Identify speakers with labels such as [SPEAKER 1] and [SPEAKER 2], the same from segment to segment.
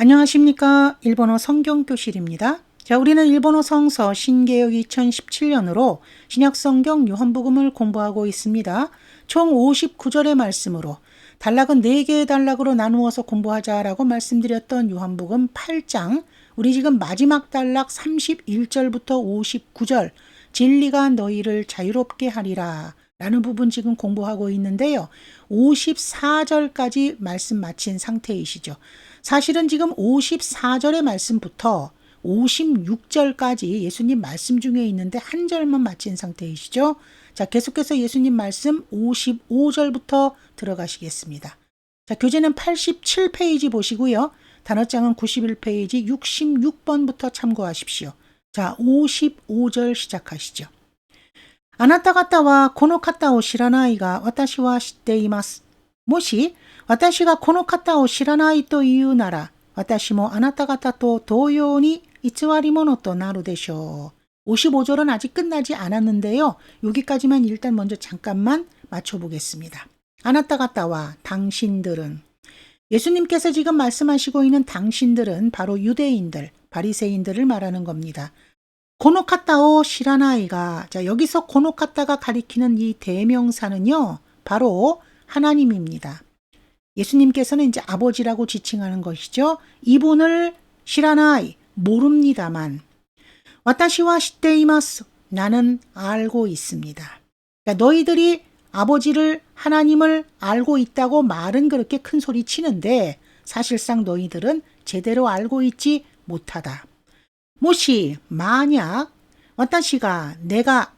[SPEAKER 1] 안녕하십니까. 일본어 성경교실입니다. 자, 우리는 일본어 성서 신개역 2017년으로 신약성경 요한복음을 공부하고 있습니다. 총 59절의 말씀으로 단락은 4개의 단락으로 나누어서 공부하자라고 말씀드렸던 요한복음 8장, 우리 지금 마지막 단락 31절부터 59절, 진리가 너희를 자유롭게 하리라. 라는 부분 지금 공부하고 있는데요. 54절까지 말씀 마친 상태이시죠. 사실은 지금 54절의 말씀부터 56절까지 예수님 말씀 중에 있는데 한 절만 마친 상태이시죠? 자, 계속해서 예수님 말씀 55절부터 들어가시겠습니다. 자, 교재는 87페이지 보시고요. 단어장은 91페이지 66번부터 참고하십시오. 자, 55절 시작하시죠. 아나타 갔다와 코노카타오 시라나이가 왔다시와 시대이마스. もし私がこの方を知らないというなら私もあなた方と同様に偽り者となるでしょう。 55절은 아직 끝나지 않았는데요. 여기까지만 일단 먼저 잠깐만 맞춰보겠습니다. 아나타가타와 당신들은 예수님께서 지금 말씀하시고 있는 당신들은 바로 유대인들, 바리새인들을 말하는 겁니다. 고노카타오 시라나이가 자 여기서 고노카타가 가리키는 이 대명사는요 바로 하나님입니다. 예수님께서는 이제 아버지라고 지칭하는 것이죠. 이분을 시라나이 모릅니다만 와타시와 시테이마스 나는 알고 있습니다. 그러니까 너희들이 아버지를 하나님을 알고 있다고 말은 그렇게 큰 소리 치는데 사실상 너희들은 제대로 알고 있지 못하다. 모시 만약 와타시가 내가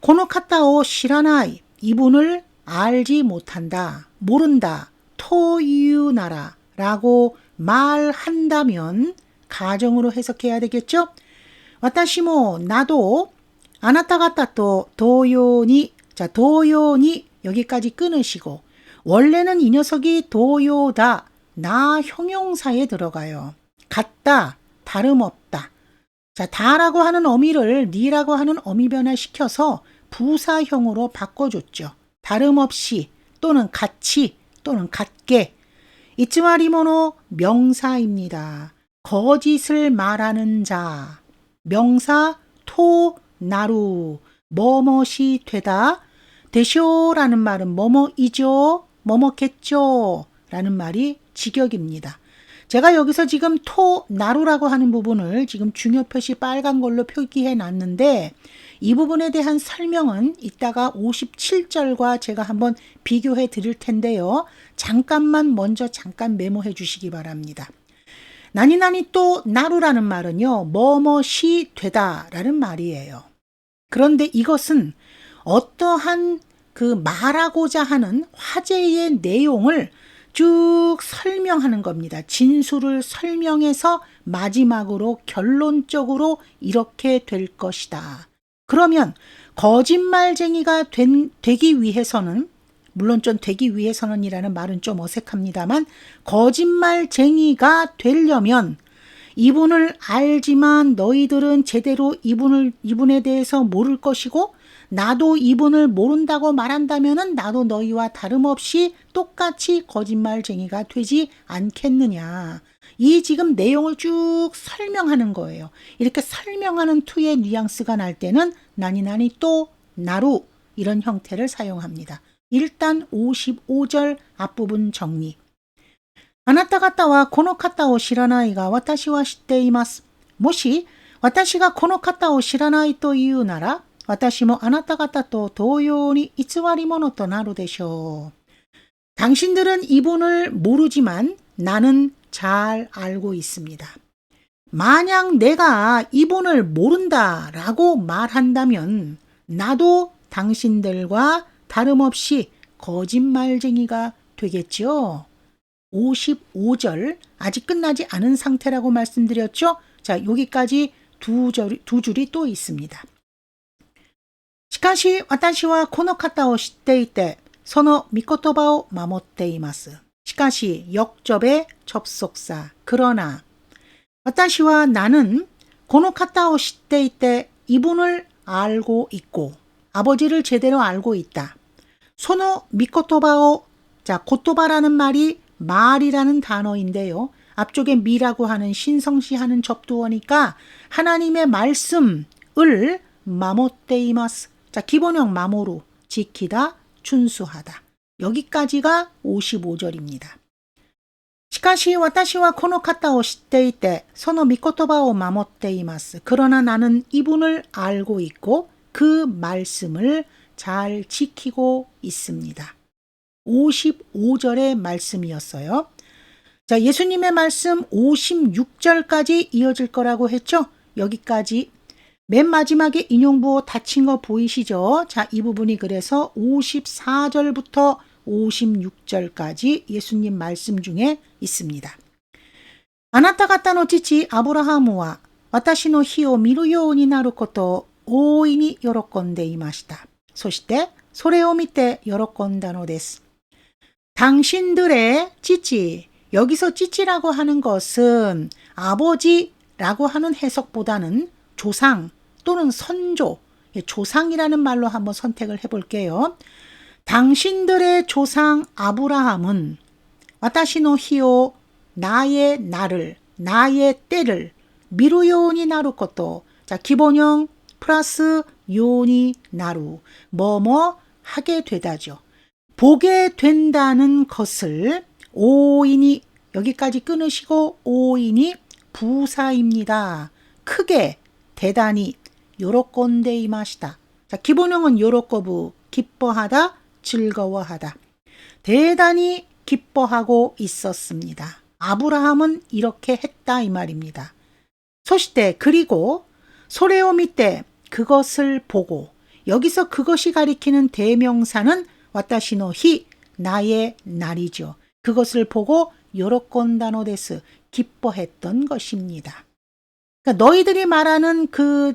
[SPEAKER 1] 고노카타오 시라나이 이분을 알지 못한다 모른다 토유나라 라고 말한다면 가정으로 해석해야 되겠죠? 와타시모 나도 아나타가타또 도요니 자 도요니 여기까지 끊으시고 원래는 이 녀석이 도요다 나 형용사에 들어가요. 같다 다름없다. 자, 다라고 하는 어미를 니라고 하는 어미 변화시켜서 부사형으로 바꿔줬죠. 다름없이 또는 같이 또는 같게. 이츠마리모노 명사입니다. 거짓을 말하는 자. 명사 토 나루 뭐뭇이 되다. 대쇼라는 말은 뭐뭐이죠. 뭐뭐겠죠. 라는 말이 직역입니다. 제가 여기서 지금 토 나루라고 하는 부분을 지금 중요 표시 빨간 걸로 표기해 놨는데 이 부분에 대한 설명은 이따가 57절과 제가 한번 비교해 드릴 텐데요. 잠깐만 먼저 잠깐 메모해 주시기 바랍니다. 나니나니 또 나루라는 말은요. 뭐뭐시 되다라는 말이에요. 그런데 이것은 어떠한 그 말하고자 하는 화제의 내용을 쭉 설명하는 겁니다. 진술을 설명해서 마지막으로 결론적으로 이렇게 될 것이다. 그러면 거짓말쟁이가 된, 되기 위해서는 물론 좀 되기 위해서는이라는 말은 좀 어색합니다만 거짓말쟁이가 되려면 이분을 알지만 너희들은 제대로 이분을 이분에 대해서 모를 것이고 나도 이분을 모른다고 말한다면 나도 너희와 다름없이 똑같이 거짓말쟁이가 되지 않겠느냐. 이 지금 내용을 쭉 설명하는 거예요. 이렇게 설명하는 투의 뉘앙스가 날 때는 나니 나니 또 나루 이런 형태를 사용합니다. 일단 55절 앞부분 정리. 아나타가타와 코노카타오 시라나이가 와타시와 시테이마스. 모시 와타시가 코노카타오 시라나이 또 이유나라 私もあなた方と同様に偽り者となるでしょう。 당신들은 이분을 모르지만 나는 잘 알고 있습니다. 만약 내가 이분을 모른다라고 말한다면 나도 당신들과 다름없이 거짓말쟁이가 되겠죠. 55절 아직 끝나지 않은 상태라고 말씀드렸죠. 자, 여기까지 두, 절, 두 줄이 또 있습니다. しかし私はこの方を知っていて、その御言葉を守っています。しかし、역접의 접속사. 그러나, 私は 나는 この方を知っていて 이분을 알고 있고, 아버지를 제대로 알고 있다. その 미코토바오, 자, 고토바라는 말이 말이라는 단어인데요. 앞쪽에 미라고 하는 신성시하는 접두어니까 하나님의 말씀을 마모테이마스. 자, 기본형 마모로 지키다, 준수하다. 여기까지가 55절입니다. 시카시 와타시와 코노카타오 시테이테 서노 미코토바오 마모테이마스. 그러나 나는 이분을 알고 있고 그 말씀을 잘 지키고 있습니다. 55절의 말씀이었어요. 자, 예수님의 말씀 56절까지 이어질 거라고 했죠? 여기까지 맨 마지막에 인용부호 닫힌 거 보이시죠? 자, 이 부분이 그래서 54절부터 56절까지 예수님 말씀 중에 있습니다. あなた方の父アブラハムは私の日を見るようになることを大いに喜んでいました。そしてそれを見て喜んだのです。 당신들의 찌찌, 여기서 찌찌라고 하는 것은 아버지라고 하는 해석보다는 조상 또는 선조, 예, 조상이라는 말로 한번 선택을 해볼게요. 당신들의 조상 아브라함은 와타시노 히오 나의 나를 나의 때를 미루요니 나루 것도 자 기본형 플러스 요니 나루 뭐뭐 하게 되다죠. 보게 된다는 것을 오인이 여기까지 끊으시고 오인이 부사입니다. 크게 대단히 요로건데이마시다. 자 기본형은 요로거부 기뻐하다 즐거워하다. 대단히 기뻐하고 있었습니다. 아브라함은 이렇게 했다 이 말입니다. 소시대 그리고 소레오 밑에 그것을 보고 여기서 그것이 가리키는 대명사는 와타시노 히 나의 날이죠. 그것을 보고 요로건다노데스 기뻐했던 것입니다. 그러니까 너희들이 말하는 그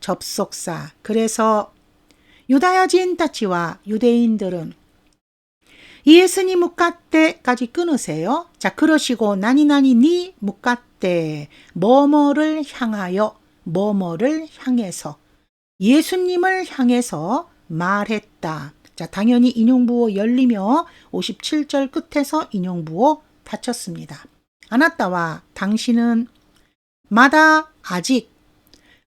[SPEAKER 1] 접속사. 그래서 유다야진 따치와 유대인들은 예수님 묵가때까지 끊으세요. 자, 그러시고 나니나니 니 묵가때 뭐뭐를 향하여 뭐뭐를 향해서 예수님을 향해서 말했다. 자, 당연히 인용부호 열리며 57절 끝에서 인용부호 닫혔습니다. 아나타와 당신은 마다 아직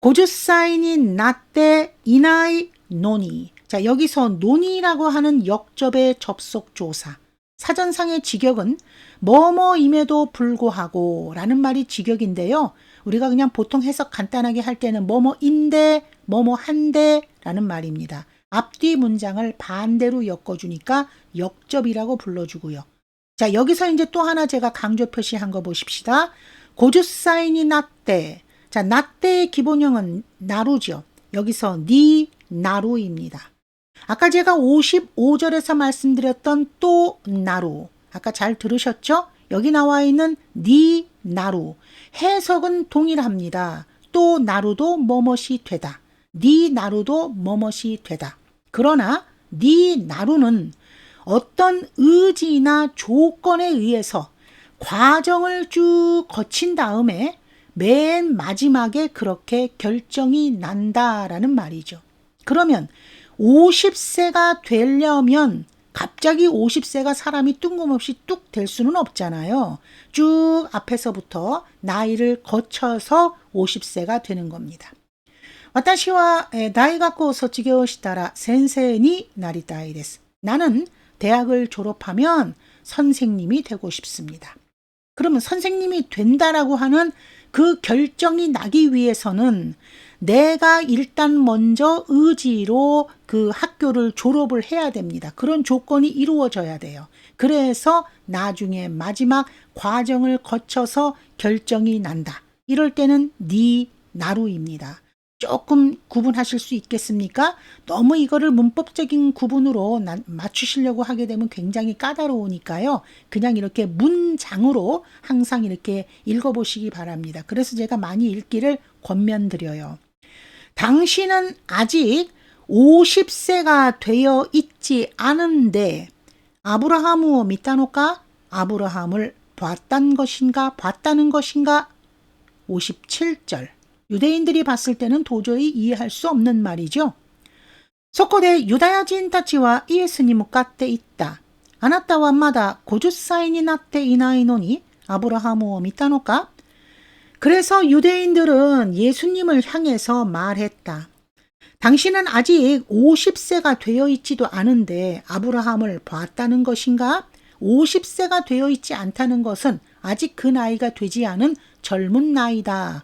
[SPEAKER 1] 고주사인이 나때 이나이 노니. 자, 여기서 노니라고 하는 역접의 접속 조사. 사전상의 직역은 뭐뭐임에도 불구하고 라는 말이 직역인데요. 우리가 그냥 보통 해석 간단하게 할 때는 뭐뭐인데, 뭐뭐한데 라는 말입니다. 앞뒤 문장을 반대로 엮어주니까 역접이라고 불러주고요. 자, 여기서 이제 또 하나 제가 강조 표시한 거 보십시다. 고주사인이 나때. 자, 나때의 기본형은 나루죠. 여기서 니 나루입니다. 아까 제가 55절에서 말씀드렸던 또 나루. 아까 잘 들으셨죠? 여기 나와 있는 니 나루. 해석은 동일합니다. 또 나루도 뭐뭇이 되다. 니 나루도 뭐뭇이 되다. 그러나 니 나루는 어떤 의지나 조건에 의해서 과정을 쭉 거친 다음에 맨 마지막에 그렇게 결정이 난다라는 말이죠. 그러면 50세가 되려면 갑자기 50세가 사람이 뜬금없이 뚝 될 수는 없잖아요. 쭉 앞에서부터 나이를 거쳐서 50세가 되는 겁니다. 私は大学を卒業したら先生になりたいです. 나는 대학을 졸업하면 선생님이 되고 싶습니다. 그러면 선생님이 된다라고 하는 그 결정이 나기 위해서는 내가 일단 먼저 의지로 그 학교를 졸업을 해야 됩니다. 그런 조건이 이루어져야 돼요. 그래서 나중에 마지막 과정을 거쳐서 결정이 난다. 이럴 때는 니 나루입니다. 조금 구분하실 수 있겠습니까? 너무 이거를 문법적인 구분으로 나- 맞추시려고 하게 되면 굉장히 까다로우니까요. 그냥 이렇게 문장으로 항상 이렇게 읽어보시기 바랍니다. 그래서 제가 많이 읽기를 권면드려요. 당신은 아직 50세가 되어 있지 않은데 아브라함을 믿다노까? 아브라함을 봤단 것인가? 봤다는 것인가? 57절. 유대인들이 봤을 때는 도저히 이해할 수 없는 말이죠. そこでユダヤ人たちはイエスに向かって言った。あなたはまだ50歳になっていないのにアブラハムを見たのか 그래서 유대인들은 예수님을 향해서 말했다. 당신은 아직 50세가 되어 있지도 않은데 아브라함을 봤다는 것인가? 50세가 되어 있지 않다는 것은 아직 그 나이가 되지 않은 젊은 나이다.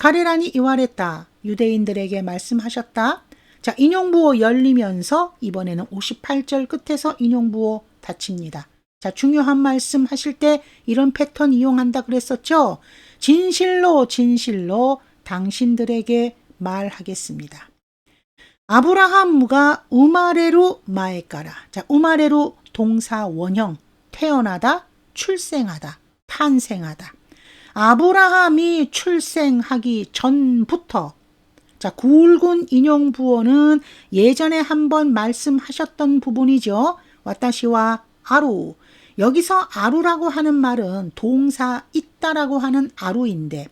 [SPEAKER 1] 가레라니 이와레다 유대인들에게 말씀하셨다. 자, 인용부호 열리면서 이번에는 58절 끝에서 인용부호 닫힙니다. 자, 중요한 말씀 하실 때 이런 패턴 이용한다 그랬었죠? 진실로 진실로 당신들에게 말하겠습니다. 아브라함무가 우마레루 마에까라. 자, 우마레루 동사 원형 태어나다, 출생하다, 탄생하다. 아브라함이 출생하기 전부터 자, 굵은 인용 부호는 예전에 한번 말씀하셨던 부분이죠. 와타시와 아루. 여기서 아루라고 하는 말은 동사 있다라고 하는 아루인데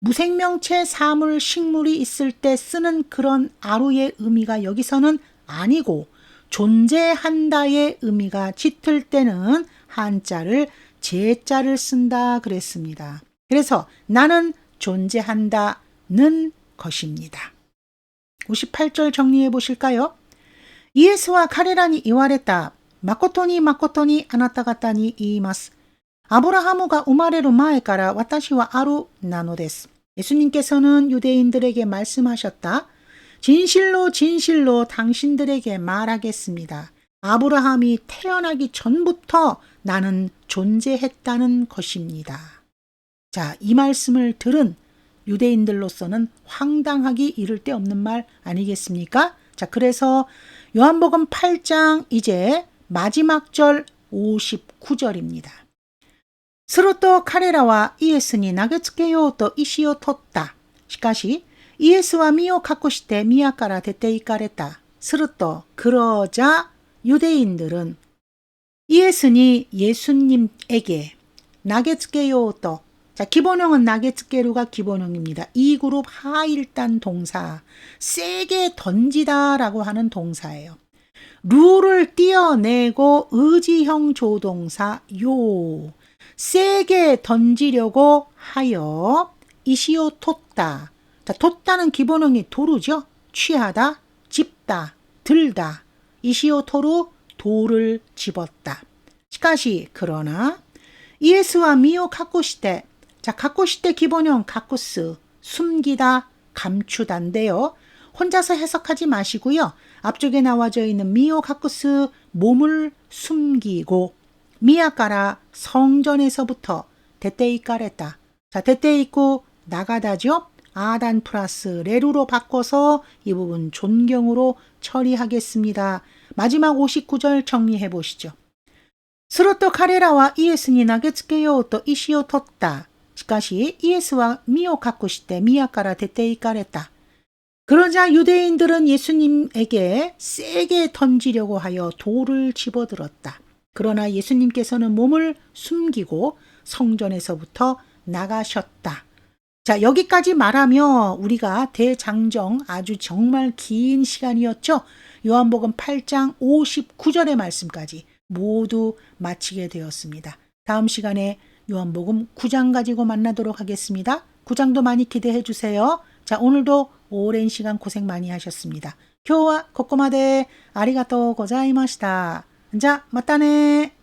[SPEAKER 1] 무생명체 사물 식물이 있을 때 쓰는 그런 아루의 의미가 여기서는 아니고 존재한다의 의미가 짙을 때는 한자를 제자를 쓴다 그랬습니다. 그래서 나는 존재한다는 것입니다. 58절 정리해 보실까요? 이에스와 카레라니 이와레다. 마코토니 마코토니 아나타가타니 이이마스. 아브라하무가 우마레루 마에까라 와타시와 아루 나노데스. 예수님께서는 유대인들에게 말씀하셨다. 진실로 진실로 당신들에게 말하겠습니다. 아브라함이 태어나기 전부터 나는 존재했다는 것입니다. 자, 이 말씀을 들은 유대인들로서는 황당하기 이를 데 없는 말 아니겠습니까? 자, 그래서 요한복음 8장 이제 마지막 절 59절입니다. 스로토 카레라와 이에스니 나게츠케요토 이시오 텄다. 시카시 이에스와 미오 갖고 시테 미야까라 데테이까레타. 스로토 그러자 유대인들은 예수니 예수님에게 나게츠케요또 자 기본형은 나게츠케루가 기본형입니다. 이 그룹 하일단 동사 세게 던지다라고 하는 동사예요. 룰을 띄어내고 의지형 조동사 요 세게 던지려고 하여 이시오 톳다. 자, 톳다는 기본형이 도루죠. 취하다, 집다, 들다. 이시오 토루 돌을 집었다. 시카시 그러나 이에스와 미오 카코시테 자 카코시테 기본형 카코스 숨기다 감추단데요. 혼자서 해석하지 마시고요. 앞쪽에 나와져 있는 미오 카코스 몸을 숨기고 미아까라 성전에서부터 대떼이까레다. 자 대떼이코 나가다죠. 아단 플러스 레루로 바꿔서 이 부분 존경으로 처리하겠습니다. 마지막 59절 정리해 보시죠. すると彼らはイエスに投げつけようと石を取った。しかしイエスは身を隠して宮から出て行かれた。 그러자 유대인들은 예수님에게 세게 던지려고 하여 돌을 집어들었다. 그러나 예수님께서는 몸을 숨기고 성전에서부터 나가셨다. 자, 여기까지 말하며 우리가 대장정 아주 정말 긴 시간이었죠. 요한복음 8장 59절의 말씀까지 모두 마치게 되었습니다. 다음 시간에 요한복음 9장 가지고 만나도록 하겠습니다. 9장도 많이 기대해 주세요. 자, 오늘도 오랜 시간 고생 많이 하셨습니다. 今日はここまでありがとうございました。じゃ、またね